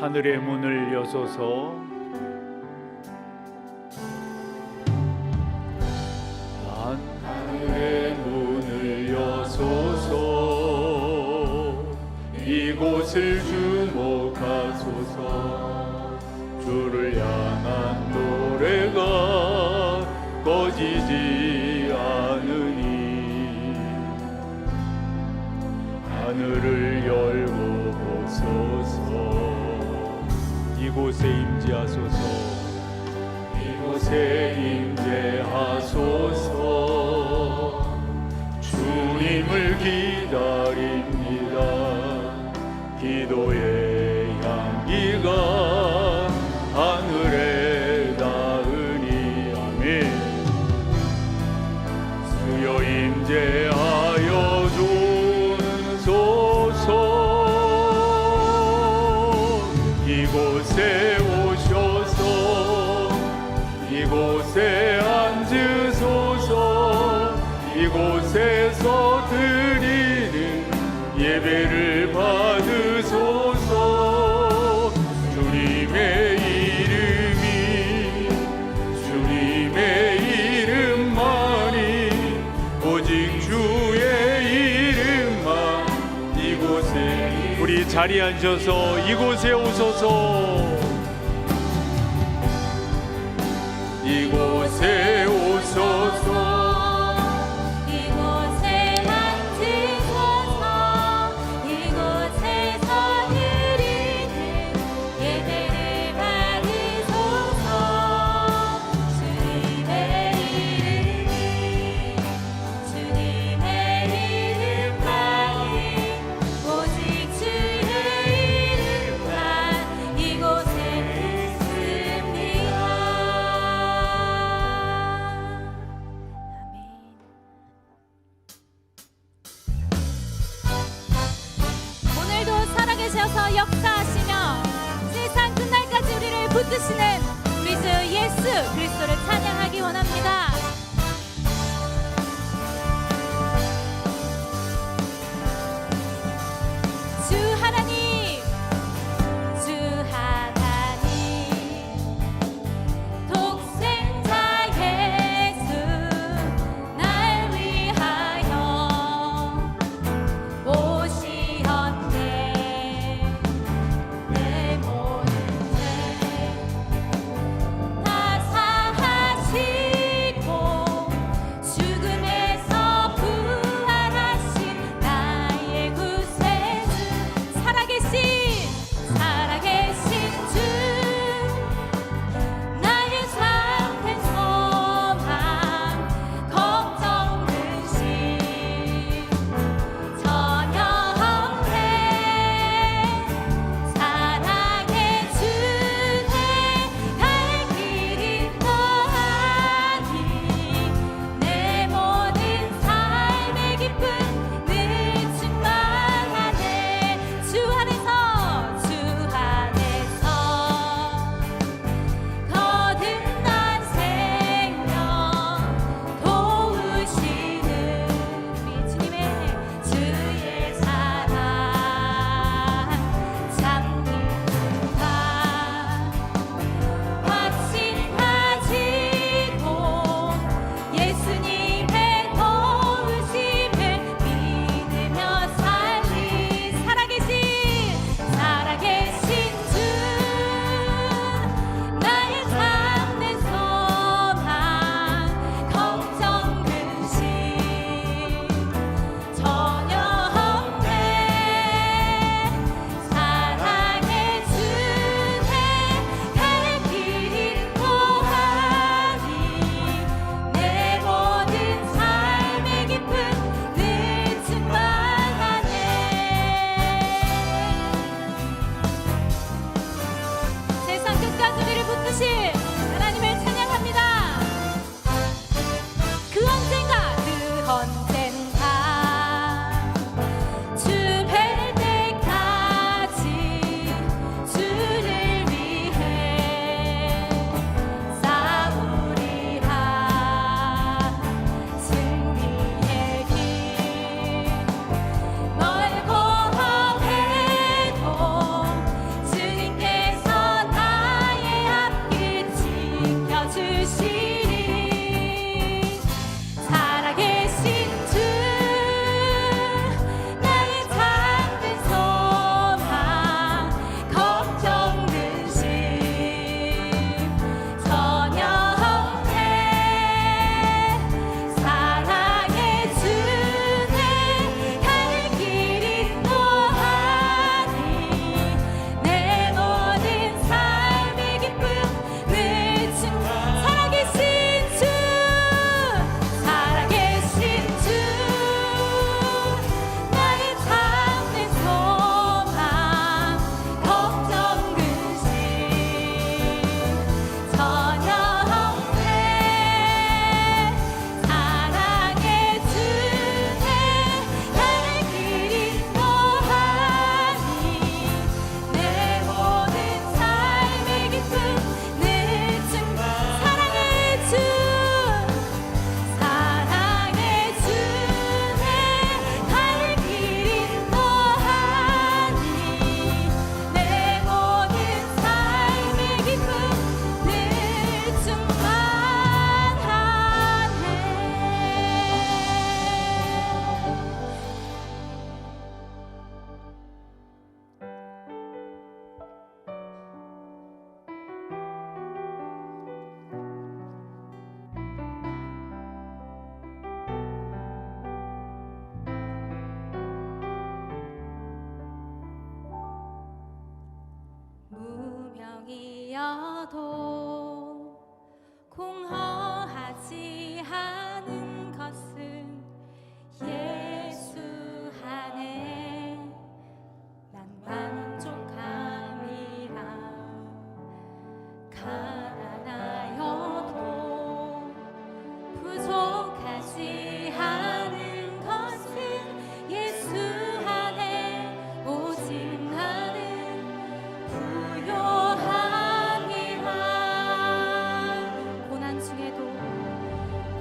하늘의 문을 여소서. 한 하늘의 문을 여소서. 이곳을 주목하소서. 주를 향한 노래가 꺼지지 이곳에 임재하소서. 이곳에 임재하소서. 주님을 기 이곳에 오셔서 이곳에 앉으소서 이곳에서 드리는 예배를 받으소서. 주님의 이름이 주님의 이름만이 오직 주 우리 자리에 앉아서 이곳에 오소서. 이곳에 오소서 살아계셔서 역사하시며 세상 끝날까지 우리를 붙드시는 우리 주 예수 그리스도를 찬양하기 원합니다.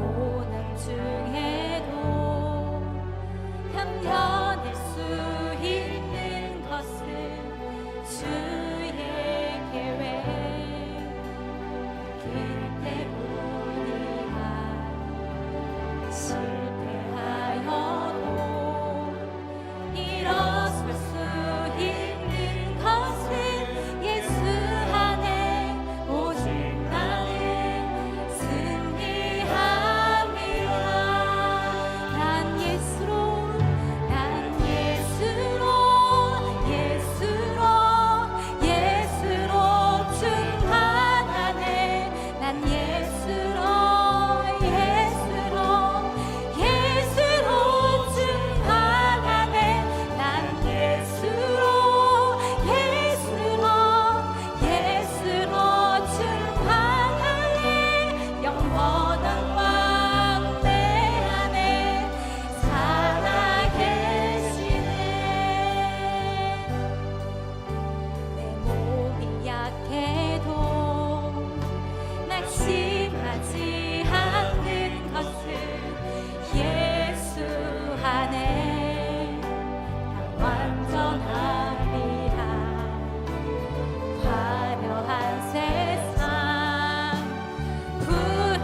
고난 중에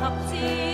cup tea.